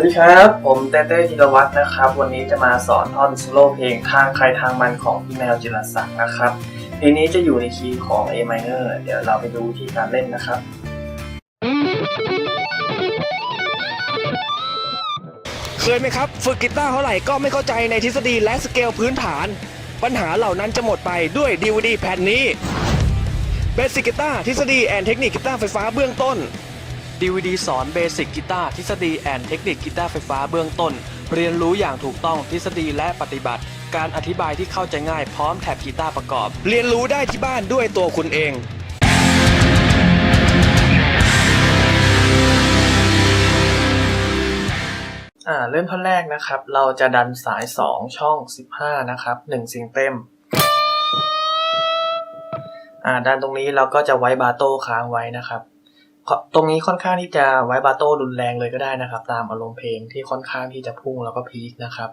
สวัสดีครับ ผมเต้เต้ธีรวัฒน์นะครับ วันนี้จะมาสอนท่อนโซโล่เพลงทางใครทางมันของพี่แมวจิรศักดิ์นะครับ เพลงนี้จะอยู่ในคีย์ของ A minor เดี๋ยวเราไปดูวิธีการเล่นนะครับเคยไหมครับ ฝึกกีตาร์เท่าไหร่ก็ไม่เข้าใจในทฤษฎีและสเกลพื้นฐาน ปัญหาเหล่านั้นจะหมดไปด้วย DVD แผ่นนี้ Basic Guitar ทฤษฎีแอนเทคนิคกีตาร์ไฟฟ้าเบื้องต้น DVD สอนเบสิกกีตาร์ทฤษฎีแอนเทคนิคกีตาร์ไฟฟ้าเบื้องต้น เรียนรู้อย่างถูกต้องทฤษฎีและปฏิบัติ การอธิบายที่เข้าใจง่ายพร้อมแท็บกีตาร์ประกอบ เรียนรู้ได้ที่บ้านด้วยตัวคุณเองอ่าเริ่มท่อนแรกนะครับ เราจะดันสาย 2 ช่อง 15 นะครับ 1 เสียงเต็มอ่าดันตรงนี้เราก็จะไว้บาโต้ค้างไว้นะครับขอ ตรงนี้ค่อนข้างที่จะไว้บาโต้รุนแรงเลยก็ได้นะครับ ตามอารมณ์เพลงที่ค่อนข้างที่จะพุ่งแล้วก็พีคนะครับ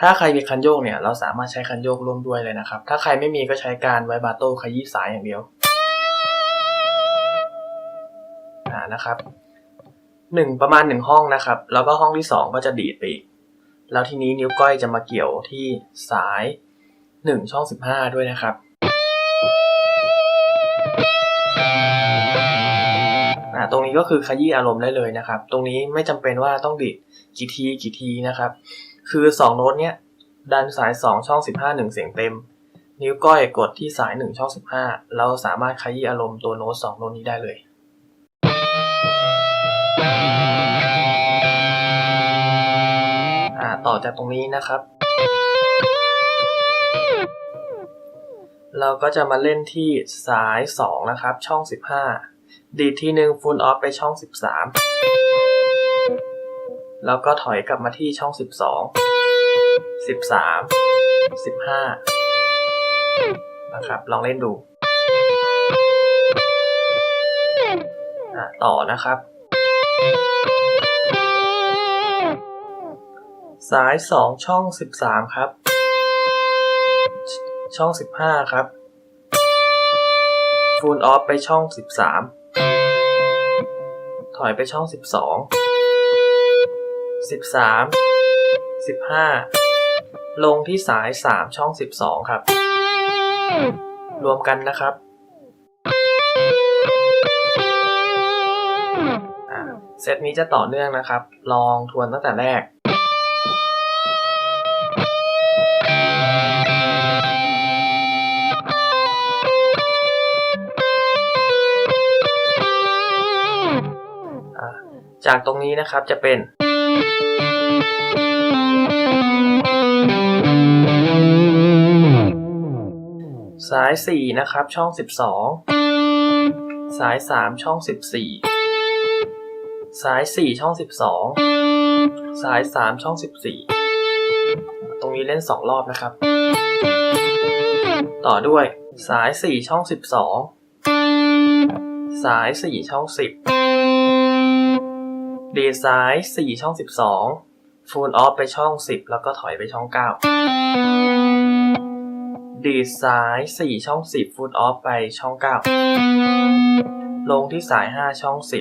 ถ้าใครมีคันโยกเนี่ยเราสามารถใช้คันโยกร่วมด้วยเลยนะครับ ถ้าใครไม่มีก็ใช้การไว้บาโต้ขยี้สายอย่างเดียวนะครับหนึ่งประมาณหนึ่งห้องนะครับ แล้วก็ห้องที่สองก็จะดีดไปอีก แล้วทีนี้นิ้วก้อยจะมาเกี่ยวที่สายหนึ่งช่องสิบห้าด้วยนะครับ ตรงนี้ก็คือขยี้อารมณ์ได้เลยนะครับ ตรงนี้ไม่จำเป็นว่าต้องดีดกี่ทีกี่ทีนะครับ คือสองโน้ตเนี้ยดันสายสองช่องสิบห้าหนึ่งเสียงเต็ม นิ้วก้อยกดที่สายหนึ่งช่องสิบห้าเราสามารถขยี้อารมณ์ตัวโน้ตสองโน้ตนี้ได้เลยอ่าต่อจากตรงนี้นะครับ เราก็จะมาเล่นที่สาย 2 นะครับ ช่อง 15 ดีทีหนึ่งฟูลออฟไปช่อง 13 แล้วก็ถอยกลับมาที่ช่อง 12 13 15 นะครับ ลองเล่นดูอ่าต่อนะครับ สาย 2 ช่อง 13 ครับ ช่อง 15 ครับฟูลออฟไปช่อง 13 ถอยไปช่อง 12 13 15 ลงที่สาย 3 ช่อง 12 ครับ รวมกันนะครับเซตนี้จะต่อเนื่องนะครับ ลองทวนตั้งแต่แรก จากตรงนี้นะครับจะเป็น สาย 4 นะครับช่อง 12 สาย 3 ช่อง 14 สาย 4 ช่อง 12 สาย 3 ช่อง 14 ตรงนี้เล่น 2 รอบนะครับ ต่อด้วยสาย 4 ช่อง 12 สาย 4 ช่อง 10 ดีดซ้าย4ช่อง 12 ฟูลออฟไปช่อง 10 แล้วก็ถอยไปช่อง 9 ดีดซ้าย4ช่อง 10 ฟูลออฟไปช่อง 9 ลงที่สาย 5 ช่อง 10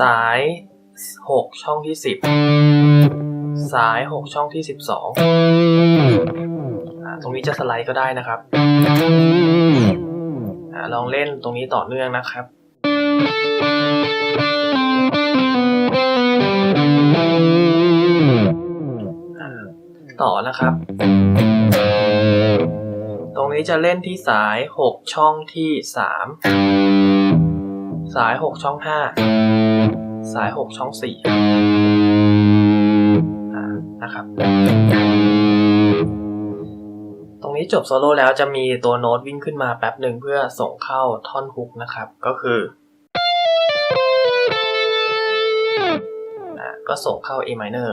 สาย 6 ช่องที่ 10 สาย 6 ช่องที่ 12อ่าตรงนี้จะสไลด์ก็ได้นะครับอลองเล่นตรงนี้ต่อเนื่องนะครับ ต่อนะครับ ตรงนี้จะเล่นที่สาย 6 ช่องที่ 3 สาย 6 ช่อง 5 สาย 6 ช่อง 4 นะครับ ตรงนี้จบโซโล่แล้วจะมีตัวโน้ตวิ่งขึ้นมาแป๊บหนึ่งเพื่อส่งเข้าท่อนฮุกนะครับ ก็คือ ก็ส่งเข้า A minor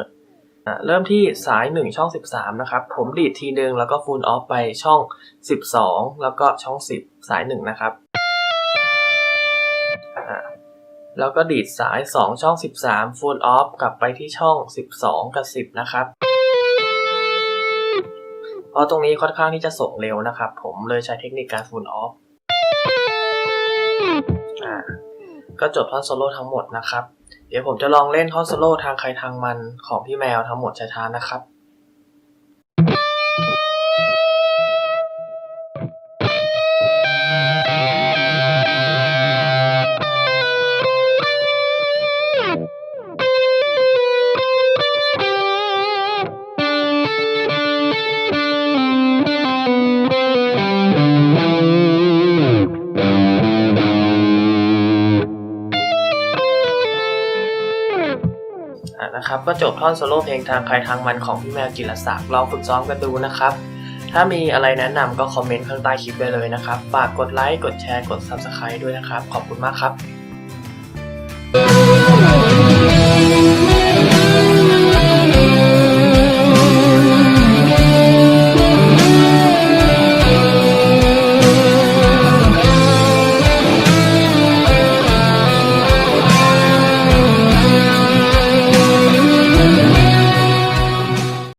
อะเริ่มที่สาย 1 ช่อง 13 นะครับ ผมดีดทีหนึ่งแล้วก็ฟูลออฟไปช่อง 12 แล้วก็ช่อง 10 สาย 1 นะครับแล้วก็ดีดสาย 2 ช่อง 13ฟูลออฟกลับไปที่ช่อง 12 กับ 10 นะครับ เพราะตรงนี้ค่อนข้างที่จะส่งเร็วนะครับ ผมเลยใช้เทคนิคการฟูลออฟก็จบท่อนโซโล่ทั้งหมดนะครับ เดี๋ยวผมจะลองเล่นท่อนโซโล่ทางใครทางมันของพี่แมวทั้งหมดช้าๆนะครับ อะนะครับก็จบท่อนโซโล่เพลงทางใครทางมันของพี่แมวจิรศักดิ์ลองฝึกซ้อมกันดูนะครับ ถ้ามีอะไรแนะนำก็คอมเมนต์ข้างใต้คลิปได้เลยนะครับ ฝากกดไลค์ กดแชร์ กด Subscribe ด้วยนะครับ ขอบคุณมากครับ